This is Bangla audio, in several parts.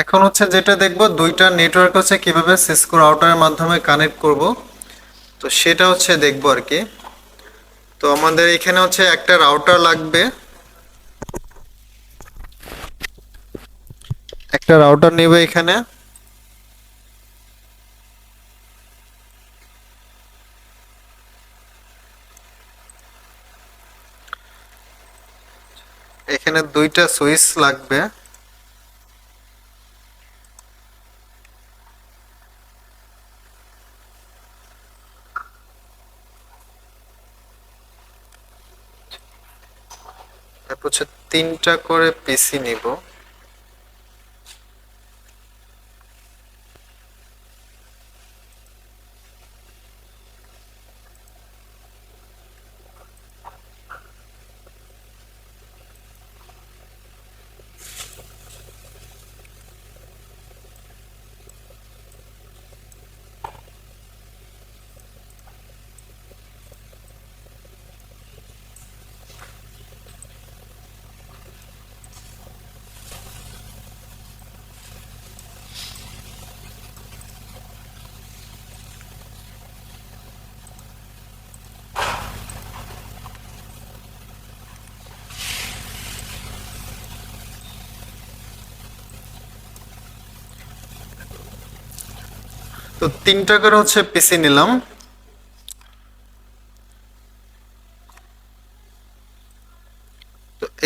এখন হচ্ছে যেটা দেখব, দুইটা নেটওয়ার্ক হচ্ছে কীভাবে সিসকো রাউটারের মাধ্যমে কানেক্ট করব। তো সেটা হচ্ছে দেখব আর কি। তো আমাদের এখানে হচ্ছে একটা রাউটার লাগবে। একটা রাউটার নেবে এখানে। এখানে দুইটা সুইচ লাগবে। হচ্ছে তিনটা করে পিসি নিব। তো তিনটা করে হচ্ছে পিসি নিলাম।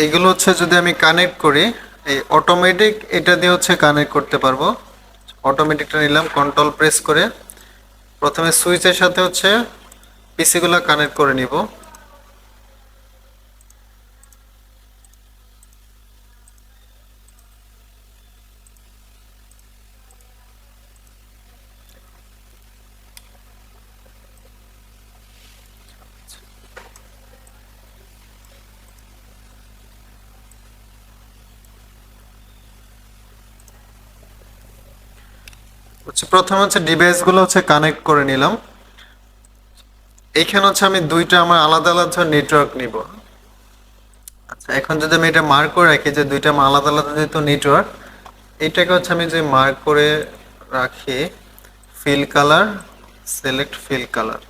এগুলো হচ্ছে যদি আমি কানেক্ট করি, এই অটোমেটিক এটা দিয়ে হচ্ছে কানেক্ট করতে পারব। অটোমেটিকটা নিলাম কন্ট্রোল প্রেস করে। প্রথমে সুইচের সাথে হচ্ছে পিসিগুলো কানেক্ট করে নিব হচ্ছে প্রথমে হচ্ছে ডিভাইসগুলো হচ্ছে কানেক্ট করে নিলাম। এইখানে হচ্ছে আমি দুইটা আমার আলাদা আলাদা নেটওয়ার্ক নিব। আচ্ছা এখন যদি আমি এটা মার্ক করে রাখি যে দুইটা আমার আলাদা আলাদা যেহেতু নেটওয়ার্ক এইটাকে হচ্ছে আমি যে মার্ক করে রাখি fill colour select fill colour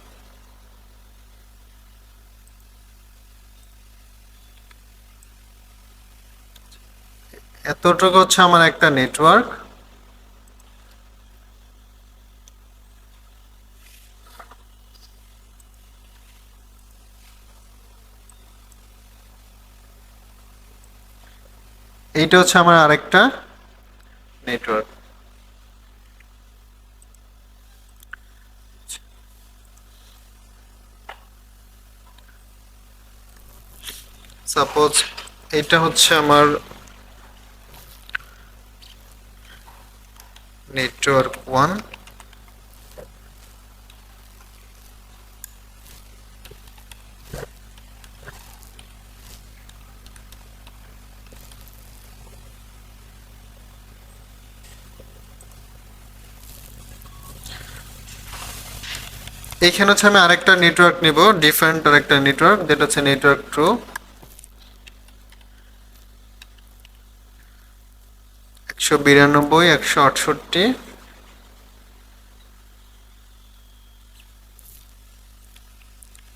এতটুকু হচ্ছে আমার একটা নেটওয়ার্ক এইটা হচ্ছে আমার আরেকটা নেটওয়ার্ক। সাপোজ এটা হচ্ছে আমার নেটওয়ার্ক ওয়ান। এখানে হচ্ছে আমি আরেকটা নেটওয়ার্ক নিব ডিফারেন্ট আরেকটা নেটওয়ার্ক যেটা হচ্ছে নেটওয়ার্ক টু একশো বিরানব্বই, একশো আটষট্টি।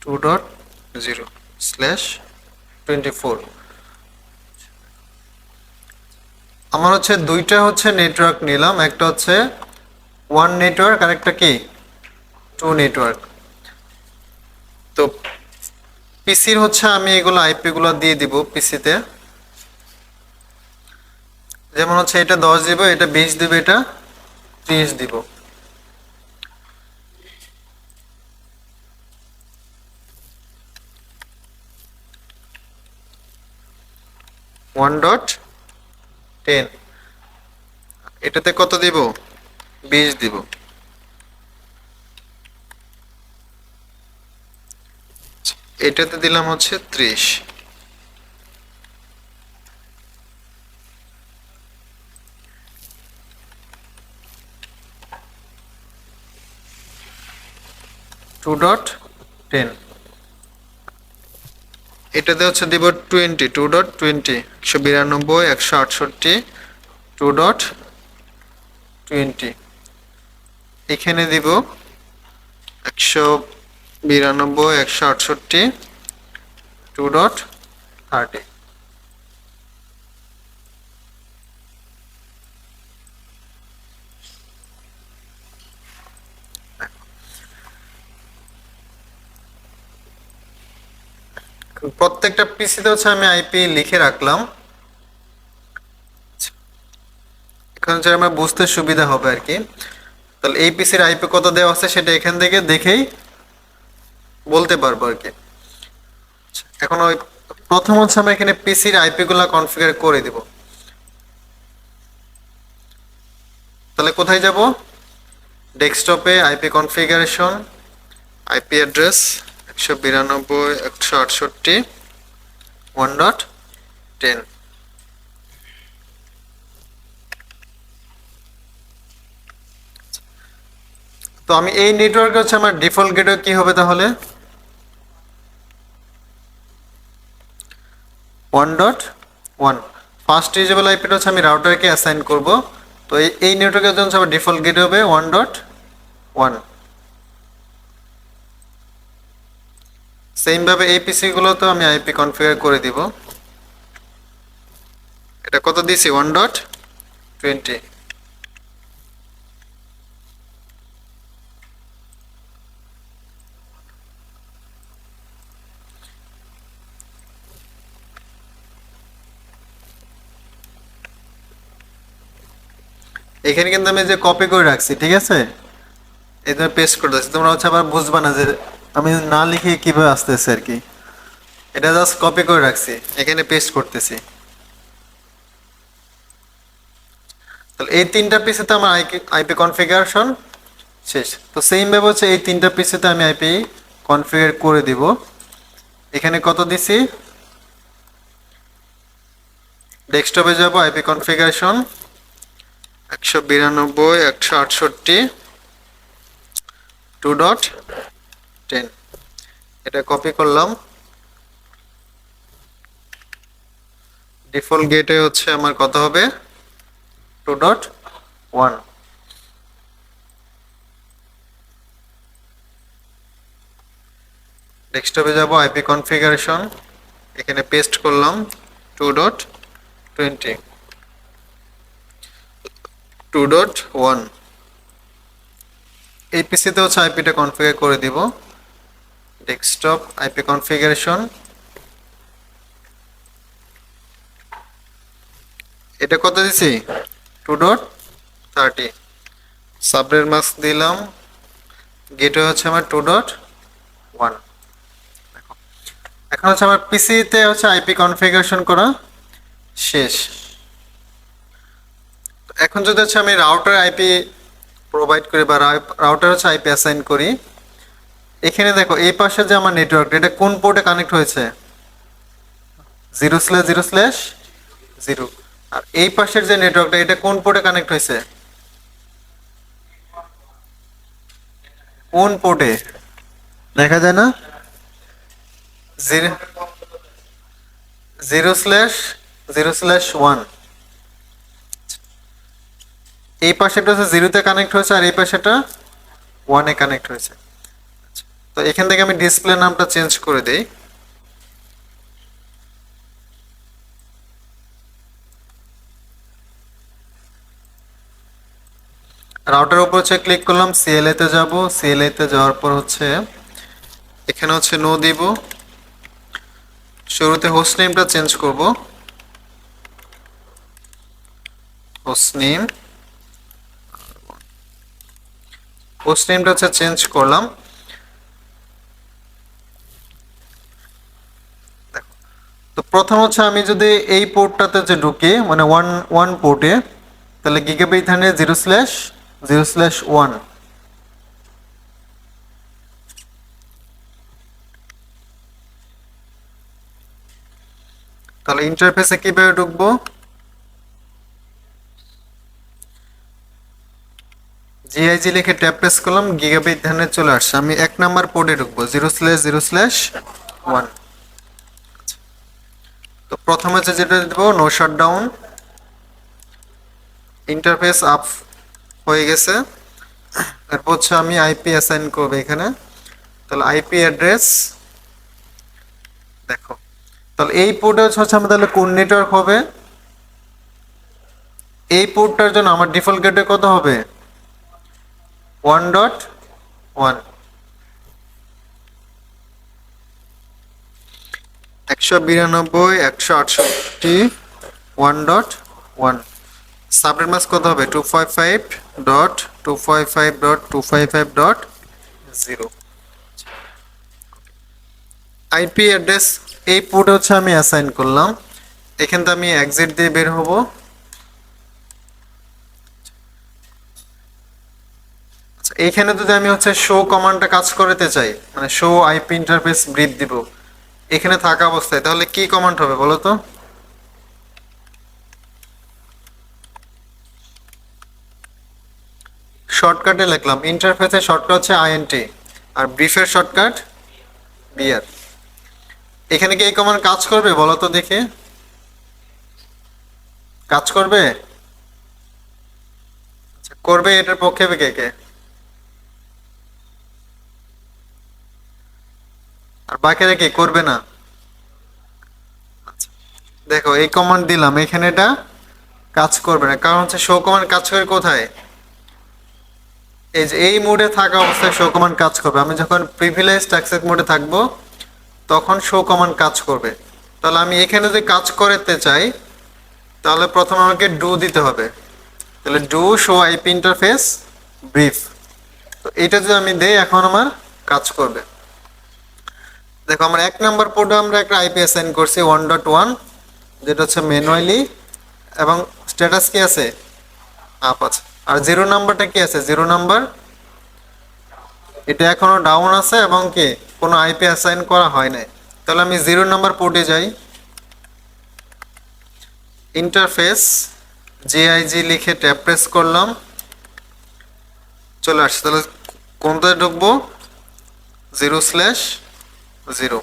Two dot zero slash twenty four আমার হচ্ছে দুইটা হচ্ছে নেটওয়ার্ক নিলাম, একটা হচ্ছে ওয়ান নেটওয়ার্ক আর একটা কি? টু নেটওয়ার্ক তো পিসির হচ্ছে আমি এগুলো আইপি গুলো দিয়ে দিব পিসিতে যেমন হচ্ছে এটা দশ দিব, এটা বিশ দিব, এটা ত্রিশ দিব। ওয়ান ডট টেন এটাতে কত দিব? বিশ দিব। এটাতে দিলাম হচ্ছে ত্রিশ। টু ডট টেন এটাতে হচ্ছে দিব টোয়েন্টি টু ডট টোয়েন্টি একশো বিরানব্বই, একশো আটষট্টি টু ডট টোয়েন্টি এখানে দিব একশো বিরানব্বই, একশো আটষট্টি টু ডট থার্টি প্রত্যেকটা পিসিতে হচ্ছে আমি আইপি লিখে রাখলাম। এখন আমার বুঝতে সুবিধা হবে আর কি। তাহলে এই পিসির আইপি কত দেওয়া আছে সেটা এখান থেকে দেখেই বলতে পারব আর কি। এখন ওই প্রথম হচ্ছে আমি এখানে পিসির আইপি গুলা কনফিগার করে দিব। তাহলে কোথায় যাব? ডেস্কটপে আইপি কনফিগারেশন আইপি অ্যাড্রেস একশো বিরানব্বই, একশো আটষট্টি ওয়ান ডট টেন তো আমি এই নেটওয়ার্কে হচ্ছে আমার ডিফল্ট গেটওয়ে কি হবে তাহলে? One dot one first usable আইপিটা হচ্ছে আমি রাউটারকে অ্যাসাইন করব। তো এই নেটওয়ার্কের জন্য আমার ডিফল্ট গেট হবে ওয়ান ডট ওয়ান সেমভাবে এই পিসিগুলোতেও আমি আইপি কনফিগার করে দিব। এটা কত দিয়েছি ওয়ান ডট টোয়েন্টি এখানে কিন্তু আমি যে কপি করে রাখছি, ঠিক আছে? এই তুমি পেস্ট করে দিচ্ছি তোমরা হচ্ছে আবার বুঝবা না যে আমি না লিখে কীভাবে আসতেছে আর কি। এটা জাস্ট কপি করে রাখছি। এখানে পেস্ট করতেছি। তাহলে এই তিনটা পিসিতে আমার আইপি কনফিগারেশন শেষ। তো সেম ভাবে হচ্ছে এই তিনটা পিসিতে আমি আইপি কনফিগার করে দিব। এখানে কত দিছি? ডেস্কটপে যাব আইপি কনফিগারেশন একশো বিরানব্বই, একশো আটষট্টি টু ডট টেন এটা কপি করলাম। ডিফল্ট গেটে হচ্ছে আমার কত হবে? টু ডট ওয়ান ডেস্কটপে যাব আইপি কনফিগারেশন এখানে পেস্ট করলাম two dot twenty two dot one এই পিসিতে হচ্ছে আইপিটা কনফিগার করে দিব। ডেস্কটপ আইপি কনফিগারেশন এটা কত দিছি? টু ডট থার্টি সাবরের মাস্ক দিলাম। গেটওয়ে হচ্ছে আমার টু ডট ওয়ান এখন হচ্ছে আমার পিসিতে হচ্ছে আইপি কনফিগারেশন করা শেষ। এখন যদি হচ্ছে আমি রাউটার আইপি প্রোভাইড করি বা রাউটার হচ্ছে আইপি অ্যাসাইন করি, এখানে দেখো এই পাশে যে আমার নেটওয়ার্ক এটা কোন পোর্টে কানেক্ট হয়েছে? Zero slash zero slash zero আর এই পাশের যে নেটওয়ার্কটা এটা কোন পোর্টে কানেক্ট হয়েছে? কোন পোর্টে দেখা যায় না? Zero zero slash zero slash one এই পাশেটা হচ্ছে জিরোতে কানেক্ট হয়েছে আর এই পাশেটা ওয়ানে কানেক্ট হয়েছে। আচ্ছা, তো এখান থেকে আমি ডিসপ্লে নামটা চেঞ্জ করে দেই। রাউটার উপর হচ্ছে ক্লিক করলাম সিএলএ তে যাব। সিএলএ তে যাওয়ার পর হচ্ছে এখানে হচ্ছে নো দিব। শুরুতে হোস্ট নেমটা চেঞ্জ করব। হোস্ট নেম পোস্ট নেমটা হচ্ছে চেঞ্জ করলাম। তো প্রথম হচ্ছে আমি যদি এই পোর্টটাতে যে ঢুকি মানে ওয়ান ওয়ান পোর্টে তাহলে gigabit ethernet zero slash zero slash one তাহলে ইন্টারফেসে কীভাবে ঢুকবো? জিআইজি লিখে ট্যাপ প্রেস করলাম গিগাবিট ধ্যানে চলে আসছে। আমি এক নাম্বার পোর্টে ঢুকবো zero slash zero slash one তো প্রথমে যে যেটা দেবো no shut down interface up হয়ে গেছে। এরপর হচ্ছে আমি আইপি অ্যাসাইন করব এখানে। তাহলে আইপি অ্যাড্রেস দেখো। তাহলে এই পোর্টে হচ্ছে আমার তাহলে কোন নেটওয়ার্ক হবে? এই পোর্টটার জন্য আমার ডিফল্ট গেটে কত হবে? One dot one. একশো বিরানব্বই, একশো আটষট্টি, one dot one. Subnet mask কত হবে? Two five five dot, two five five dot, two five five dot zero. IP address এই পোর্টে হচ্ছে আমি অ্যাসাইন করলাম। এখান থেকে আমি এক্সিট দিয়ে বের হব। এইখানে যদি আমি হচ্ছে শো কমান্ডটা কাজ করতে চাই মানে শো আইপি ইন্টারফেস ব্রিথ দিব এখানে থাকা অবস্থায় তাহলে কি কমান্ড হবে বলো তো? শর্টকাটে লিখলাম ইন্টারফেসের শর্টকাট হচ্ছে আইএনটি আর ব্রিফের শর্টকাট বিআর এখানে কি এই কমান্ড কাজ করবে বলো তো দেখে? কাজ করবে? আচ্ছা, করবে এটার পক্ষে কে কে? আর বাকিরা কি করবে না? দেখো, এই কমান্ড দিলাম, এখানে এটা কাজ করবে না। কারণ হচ্ছে শো কমান্ড কাজ করে কোথায়? এই যে এই মোডে থাকা অবস্থায় শো কমান্ড কাজ করবে। আমি যখন প্রিভিলেজ অ্যাক্সেস মোডে থাকব, তখন শো কমান্ড কাজ করবে। তাহলে আমি এখানে যদি কাজ করতে চাই, তাহলে প্রথম আমাকে ডু দিতে হবে। তাহলে do show IP interface brief তো এটা যদি আমি দেই, এখন আমার কাজ করবে। দেখো, আমরা এক নম্বর পোর্টে আমরা একটা আইপি অ্যাসাইন করছি ওয়ান ডট ওয়ান যেটা হচ্ছে ম্যানুয়ালি এবং স্ট্যাটাস কি আছে? আপ আছে। আর জিরো নাম্বারটা কি আছে? জিরো নাম্বার এটা এখনও ডাউন আছে এবং কি, কোনো আইপি অ্যাসাইন করা হয় নাই। তাহলে আমি জিরো নাম্বার পোর্টে যাই। ইন্টারফেস জিআইজি লিখে ট্যাপ প্রেস করলাম। চলে আসছে। তাহলে কোনটায় ঢুকবো? Zero slash zero.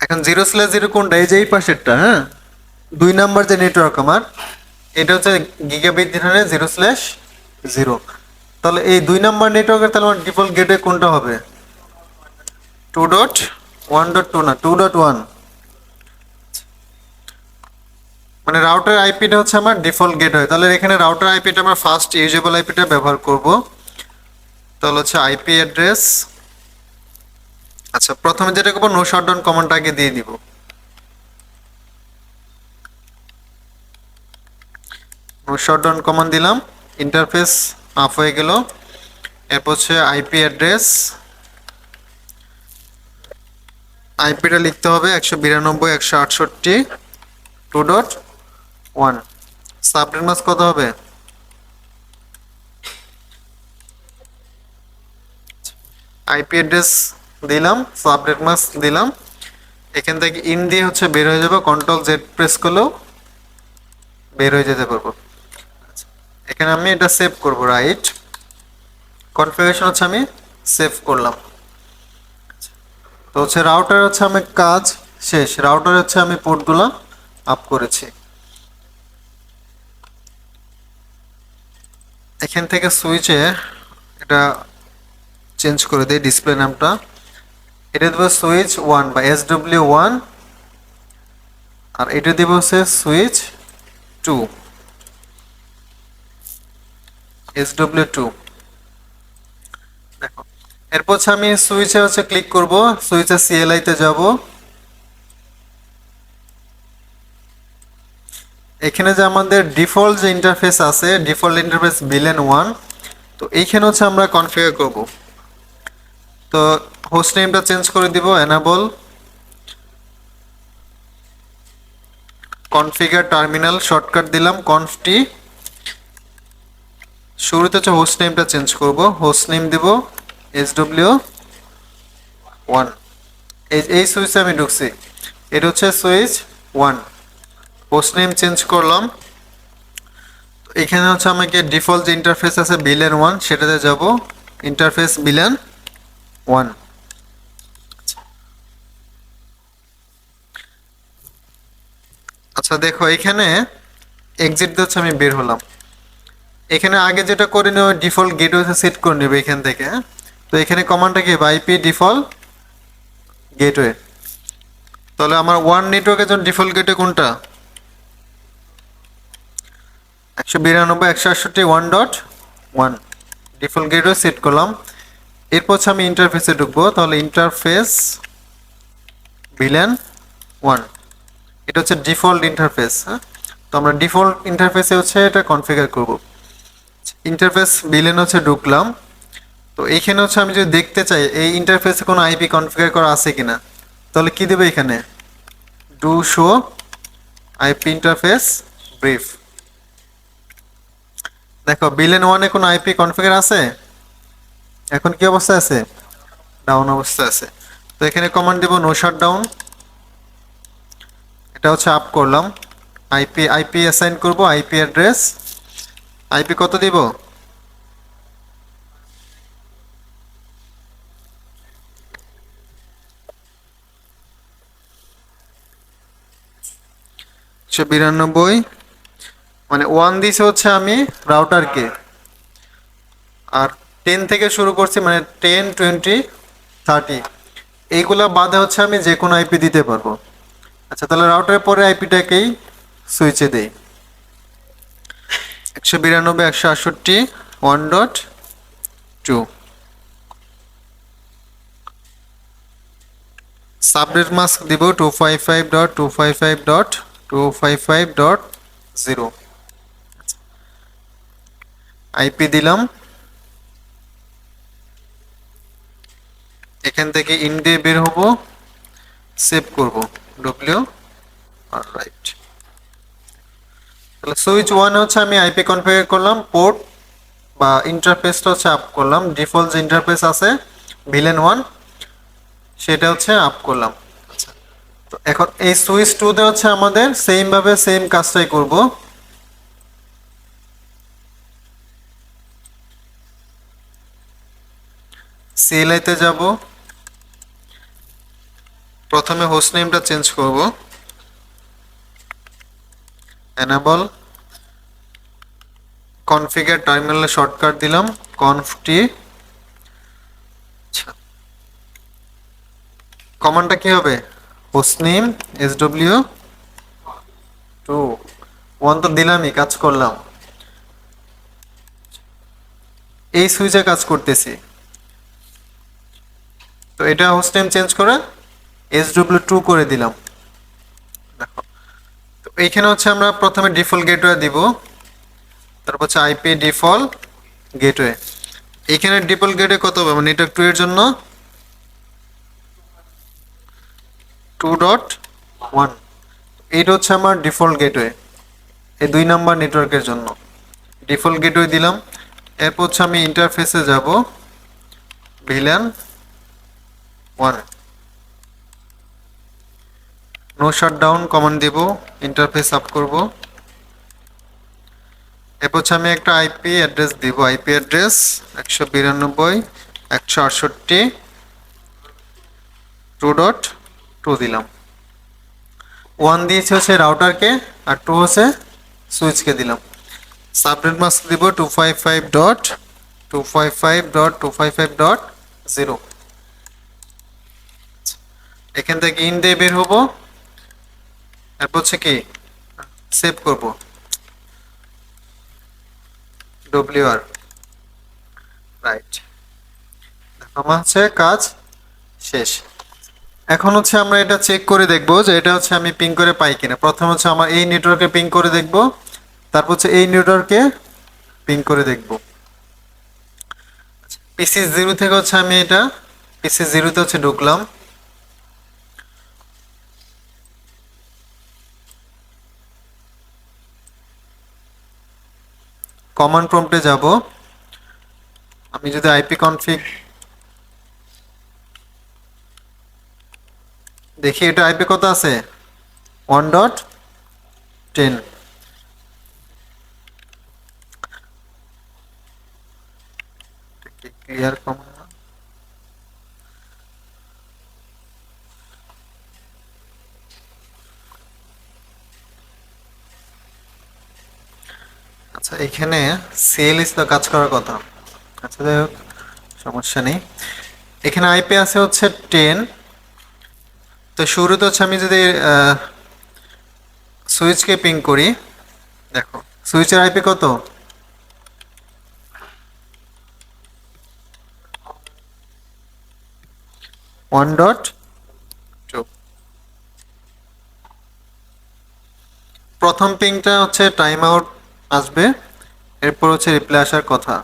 এখন জিরো স্ল্যাশ জিরো কোনটা? এই যে এই পাশেরটা হ্যাঁ? দুই নাম্বার যে নেটওয়ার্ক আমার, এটা হচ্ছে গিগাবিট ধরে জিরো স্ল্যাশ জিরো। তাহলে এই দুই নাম্বার নেটওয়ার্কের তাহলে আমার ডিফল্ট গেটে কোনটা হবে? Two dot one dot two না টু ডট ওয়ান মানে রাউটার আইপিটা হচ্ছে আমার ডিফল্ট গেট হয়। তাহলে এখানে রাউটার আইপিটা আমরা ফার্স্ট ইউজেবল আইপিটা ব্যবহার করব। তাহলে হচ্ছে আইপি অ্যাড্রেস আচ্ছা প্রথমে যেটা করব নো শাটডাউন কমান্ডটা আগে দিয়ে দিব। নো শাটডাউন কমান্ড দিলাম ইন্টারফেস অফ হয়ে গেল। এরপর হচ্ছে আইপি অ্যাড্রেস আইপিটা লিখতে হবে একশো বিরানব্বই, একশো আটষট্টি two dot one subnet mask কত হবে? আইপি অ্যাড্রেস দিলাম সাবনেট মাস দিলাম। এখান থেকে ইন দিয়ে হচ্ছে বের হয়ে যাবে কন্ট্রোল জেড প্রেস করলেও বের হয়ে যেতে পারব। আচ্ছা, এখানে আমি এটা সেভ করব রাইট কনফিগারেশন হচ্ছে আমি সেভ করলাম। আচ্ছা, তো হচ্ছে রাউটার হচ্ছে আমি কাজ শেষ। রাউটার হচ্ছে আমি পোর্টগুলো আপ করেছি। এখান থেকে সুইচে এটা চেঞ্জ করে দিই ডিসপ্লে নামটা। এটা দেবো সুইচ ওয়ান বা এস ডব্লিউ ওয়ান আর এটা দেবো হচ্ছে switch two S W two দেখো, এরপর হচ্ছে আমি সুইচে হচ্ছে ক্লিক করব সুইচে সিএলআই তে যাব। এখানে যে আমাদের ডিফল্ট যে ইন্টারফেস আছে ডিফল্ট ইন্টারফেস বিলেন ওয়ান তো এইখানে হচ্ছে আমরা কনফিগার করব। তো হোস্ট নেমটা চেঞ্জ করে দিব এনাবল কনফিগার টার্মিনাল শর্টকাট দিলাম কনফটি শুরুতে হচ্ছে হোস্ট নেমটা চেঞ্জ করব হোস্ট নেম দিব এস ডব্লিউ ওয়ান এই সুইচে আমি ঢুকছি, এটা হচ্ছে switch one host name change করলাম এখানে হচ্ছে আমাকে ডিফল্ট যে ইন্টারফেস আছে বিলেন ওয়ান সেটাতে যাব ইন্টারফেস বিলেন ওয়ান আচ্ছা দেখো, এখানে এক্সিট হচ্ছে আমি বের হলাম। এখানে আগে যেটা করে নেওয়া ডিফল্ট গেটওয়ে সেট করে নেবে এখান থেকে? তো এখানে কমান্ডটা কি? আইপি ডিফল্ট গেটওয়ে তাহলে আমার ওয়ান নেটওয়ার্কের জন্য ডিফল্ট গেটওয়ে কোনটা? একশো বিরানব্বই, একশো আটষট্টি one dot one default gateway set করলাম। এরপর হচ্ছে আমি ইন্টারফেসে ঢুকবো, তাহলে ইন্টারফেস ভিলেন ওয়ান এটা হচ্ছে ডিফল্ট ইন্টারফেস হ্যাঁ? তো আমরা ডিফল্ট ইন্টারফেসে হচ্ছে এটা কনফিগার করব। ইন্টারফেস ভিলেন হচ্ছে ঢুকলাম। তো এইখানে হচ্ছে আমি যদি দেখতে চাই, এই ইন্টারফেসে কোনো আইপি কনফিগার করা আছে কিনা, তাহলে কি দেবে এখানে? Do show IP interface brief দেখো বিলেন ওয়ানে কোনো আইপি কনফিগার আছে? এখন কি অবস্থা আছে? ডাউন অবস্থা আছে। তো এখানে কমান্ড দিব নো শাট ডাউন এটা হচ্ছে আপ করলাম। আইপি আইপি অ্যাসাইন করব আইপি অ্যাড্রেস আইপি কত দিব? বিরানব্বই। মানে ওয়ান দিছে হচ্ছে আমি রাউটারকে আর টেন থেকে শুরু করছি মানে টেন টোয়েন্টি থার্টি এইগুলা বাদে হচ্ছে আমি যে কোনো আইপি দিতে পারব। আচ্ছা তাহলে রাউটারের পরে আইপিটাকেই সুইচে দেই। একশো বিরানব্বই, একশো আটষট্টি one dot two subnet mask দিব two five five dot two five five dot two five five dot zero IP দিলাম। এখান থেকে ইন দিয়ে বের হব সেভ করব ডব্লিউ আর রাইট তাহলে সুইচ ওয়ান হচ্ছে আমি আইপি কনফিগার করলাম পোর্ট বা ইন্টারফেসটা হচ্ছে আপ করলাম ডিফল্ট যে ইন্টারফেস আছে ভিলেন ওয়ান সেটা হচ্ছে আপ করলাম। আচ্ছা তো এখন এই সুইচ টুতে হচ্ছে আমাদের সেম ভাবে সেম কাজটাই করব। সিএলআইতে যাব প্রথমে হোস্ট নেমটা চেঞ্জ করব। এনাবল কনফিগার টার্মিনালে শর্টকাট দিলাম। আচ্ছা। কমান্ডটা কি হবে? Host name S W two one তো দিলামই, কাজ করলাম। এই সুইচে কাজ করতেছি। তো এটা হোস্ট নেম চেঞ্জ করে এস ডব্লিউ টু করে দিলাম। দেখো, তো এইখানে হচ্ছে আমরা প্রথমে ডিফল্ট গেটওয়ে দিব, তারপর হচ্ছে আইপি ডিফল্ট গেটওয়ে এখানে ডিফল্ট গেটওয়ে কত হবে? মানে নেটওয়ার্ক টু এর জন্য টু ডট ওয়ান এইটা হচ্ছে আমার ডিফল্ট গেটওয়ে এই দুই নাম্বার নেটওয়ার্কের জন্য। ডিফল্ট গেটওয়ে দিলাম, এরপর হচ্ছে আমি ইন্টারফেসে যাব VLAN one no shutdown command দেব ইন্টারফেস আপ করব। এরপর হচ্ছে আমি একটা আইপি অ্যাড্রেস দিব। আইপি অ্যাড্রেস একশো বিরানব্বই, একশো আটষট্টি টু ডট টু দিলাম। ওয়ান দিয়েছে হচ্ছে রাউটারকে আর টু হচ্ছে সুইচকে দিলাম। সাবনেট মাস্ক দিব two five five dot two five five dot two five five dot zero এখান থেকে ইন দিয়ে বের হব। এরপর হচ্ছে কি সেভ করব। ডব্লিউ আর রাইট আমার হচ্ছে কাজ শেষ। এখন হচ্ছে আমরা এটা চেক করে দেখব যে এটা হচ্ছে আমি পিং করে পাই কিনা। প্রথম হচ্ছে আমার এই নেটওয়ার্কে পিং করে দেখব, তারপর হচ্ছে এই নেটওয়ার্কে পিং করে দেখব। পিসি জিরো থেকে হচ্ছে আমি এটা পিসি জিরোতে হচ্ছে ঢুকলাম। কমান্ড প্রম্পটে যাব। আমি যদি আইপি কনফিগ দেখি, এটা আইপি কত আছে? One dot ten clear command আচ্ছা এখানে সিএলএস তো কাজ করার কথা। আচ্ছা যাই হোক, সমস্যা নেই। এখানে আইপি আছে হচ্ছে টেন তো শুরুতে হচ্ছে আমি যদি সুইচকে পিং করি, দেখো সুইচের আইপি কত? ওয়ান ডট টু প্রথম পিংটা হচ্ছে টাইম আউট আসবে। এরপর হচ্ছে রিপ্লাই আসার কথা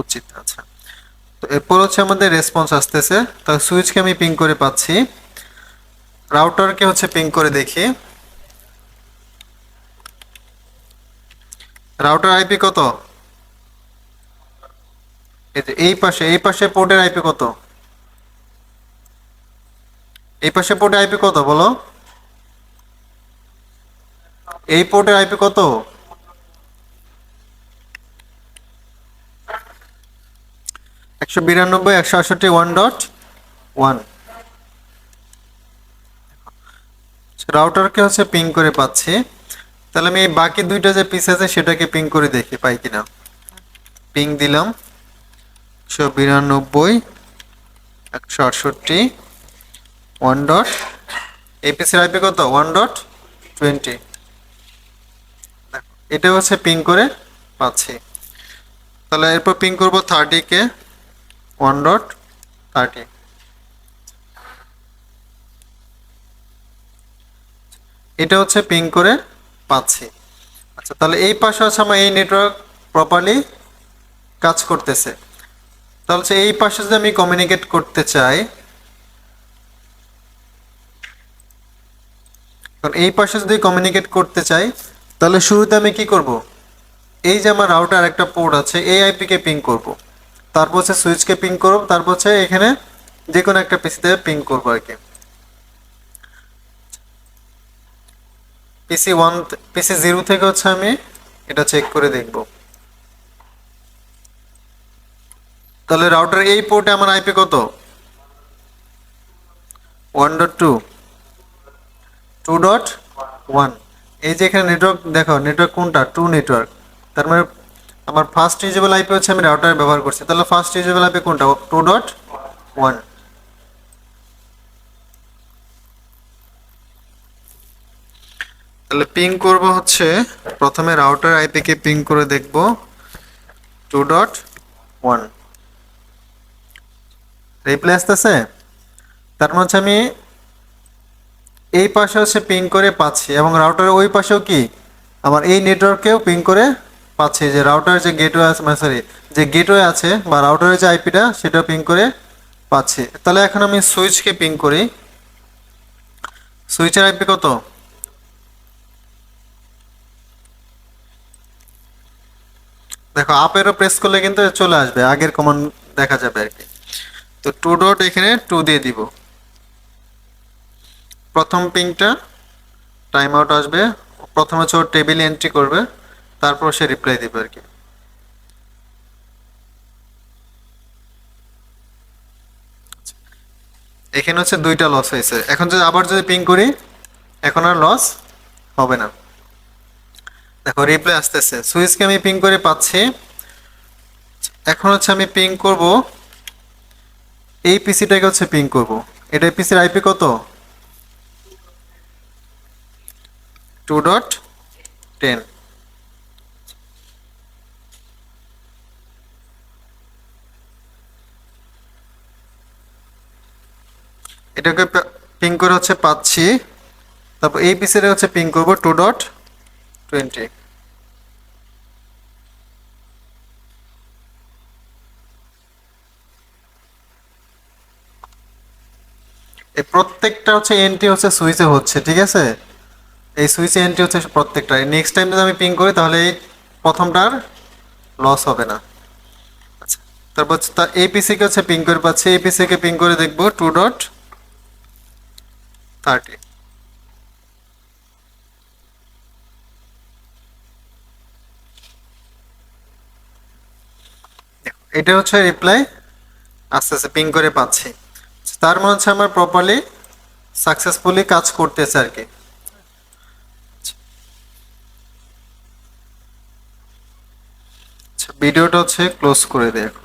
উচিত আচ্ছা তো এরপর হচ্ছে আমাদের রেসপন্স আসতেছে। তো সুইচকে আমি পিং করে পাচ্ছি। রাউটারকে হচ্ছে পিং করে দেখি। রাউটার আইপি কত? এই পাশে এই পাশে পোর্টের আইপি কত? এই পাশে পোর্টের আইপি কত বলো? এই পোর্টের আইপি কত? একশো বিরানব্বই, একশো আটষট্টি ওয়ান ডট ওয়ান রাউটারকে হচ্ছে পিং করে পাচ্ছি। তাহলে আমি বাকি দুইটা যে পিস আছে সেটাকে পিং করে দেখি, পাই কিনা। পিং দিলাম। একশো বিরানব্বই, একশো আটষট্টি ওয়ান ডট এই পিসের আইপি কত? ওয়ান ডট টোয়েন্টি এটা হচ্ছে পিং করে পাচ্ছি। তাহলে এরপর পিং করব থার্টিকে ওয়ান ডট থার্টি এটা হচ্ছে পিং করে পাচ্ছি। আচ্ছা তাহলে এই পাশে হচ্ছে আমার এই নেটওয়ার্ক প্রপারলি কাজ করতেছে। তাহলে এই পাশে যদি আমি কমিউনিকেট করতে চাই কারণ এই পাশে যদি কমিউনিকেট করতে চাই, তাহলে শুরুতে আমি কি করব? এই যে আমার রাউটার একটা পোর্ট আছে, এই আইপিকে পিং করব। তারপর হচ্ছে সুইচকে পিং করব তারপর হচ্ছে এখানে যে কোনো একটা পিসিতে পিং করব আর কি। পিসি ওয়ান পিসি জিরো থেকে হচ্ছে আমি এটা চেক করে দেখব। তাহলে রাউটার এই পোর্টে আমার আইপি কত? One dot two two dot one এই যে এখানে নেটওয়ার্ক দেখো নেটওয়ার্ক কোনটা? টু নেটওয়ার্ক তার মানে আমার ফার্স্ট ইউজেবল আইপি হচ্ছে আমি রাউটার ব্যবহার করছি। তাহলে ফার্স্ট ইউজেবল আইপি কোনটা? টু ডট ওয়ান তাহলে পিং করব হচ্ছে, প্রথমে রাউটার আইপিকে পিং করে দেখব। টু ডট ওয়ান রিপ্লে আসতেছে তার মানে আমি এই পাশে হচ্ছে পিং করে পাচ্ছি এবং রাউটারের ওই পাশেও কি? আমার এই নেটওয়ার্কেও পিং করে পাচ্ছি যে রাউটার যে গেটওয়ে আছে মানে সরি যে গেটওয়ে আছে বা রাউটারের যে আইপিটা সেটাও পিং করে পাচ্ছি। তাহলে এখন আমি সুইচকে পিং করি। সুইচের আইপি কত? দেখো আপেরও প্রেস করলে কিন্তু চলে আসবে, আগের কমান দেখা যাবে আর কি। তো টু ডট এখানে টু দিয়ে দিব। প্রথম পিংটা টাইম আউট আসবে। প্রথমে হচ্ছে টেবিল এন্ট্রি করবে। তারপর সে রিপ্লাই দিবে আর কি। এখানে হচ্ছে দুইটা লস হয়েছে। এখন যদি আবার যদি পিং করি, এখন আর লস হবে না। দেখো রিপ্লাই আসতেছে। সুইচকে আমি পিং করে পাচ্ছি। এখন হচ্ছে আমি পিং করব। এই পিসিটাকে হচ্ছে পিং করব। এটা পিসির আইপি কত? টু ডট টেন এটাকে পিং করে হচ্ছে পাচ্ছি। তারপর এই পিসিটা হচ্ছে পিং করব টু ডট টোয়েন্টি এই প্রত্যেকটা হচ্ছে এন্ট্রি হচ্ছে সুইচে হচ্ছে, ঠিক আছে? এই সুইচে এন্ট্রি হচ্ছে প্রত্যেকটা। নেক্সট টাইম যদি আমি পিং করি, তাহলে এই প্রথমটার লস হবে না। আচ্ছা তারপর তা এপিসিকে হচ্ছে পিং করে পাচ্ছি। এপিসিকে পিং করে দেখব টু ডট থার্টি। এটা হচ্ছে রিপ্লাই আস্তে আস্তে পিং করে পাচ্ছি। তার মনে হচ্ছে আমার প্রপারলি সাকসেসফুলি কাজ করতেছে আর কি। আচ্ছা ভিডিওটা হচ্ছে ক্লোজ করে এখন।